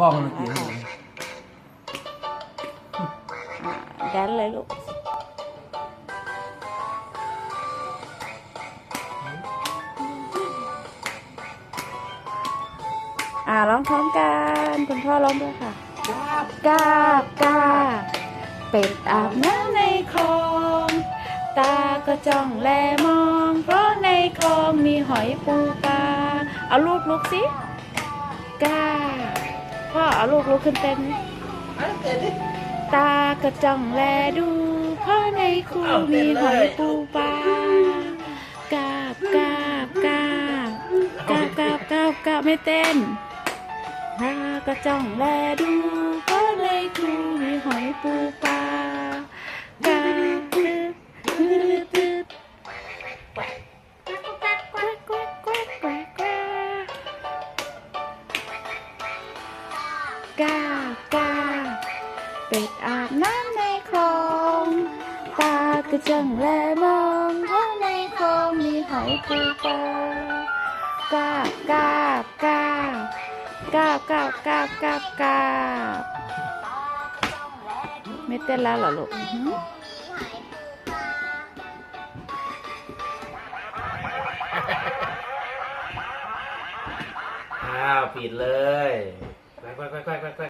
พ่อมันกินให้อ่าแดนเลยลูกอ่าร้องพร้อมกันคุณพ่อร้องด้วยค่ะกาบกาบเป็ดอาบน้ำในคลอง ตาก็จ้องแลมอง เพราะในคลองมีหอยปูปลาเอาลูกลุกสิกาบ พ่อเอาลูกลุกขึ้นเต้นตากระจ้องแลดูพ่อในคูมีหอยปูปลากาบกาบกาบกาบกาบกาบกาบไม่เต้นตากระจ้องแลดูพ่อในคูมีหอยปูปลา กากาเป็ดอาบน้ำในคลอง ตาก็จ้องแลมองเพราะในคลองมีหอยปูปลากากากากากากากากาไม่เต้นแล้วเหรอลูกอื้อหืออ้าวปิดเลย ไปไปไปไปไป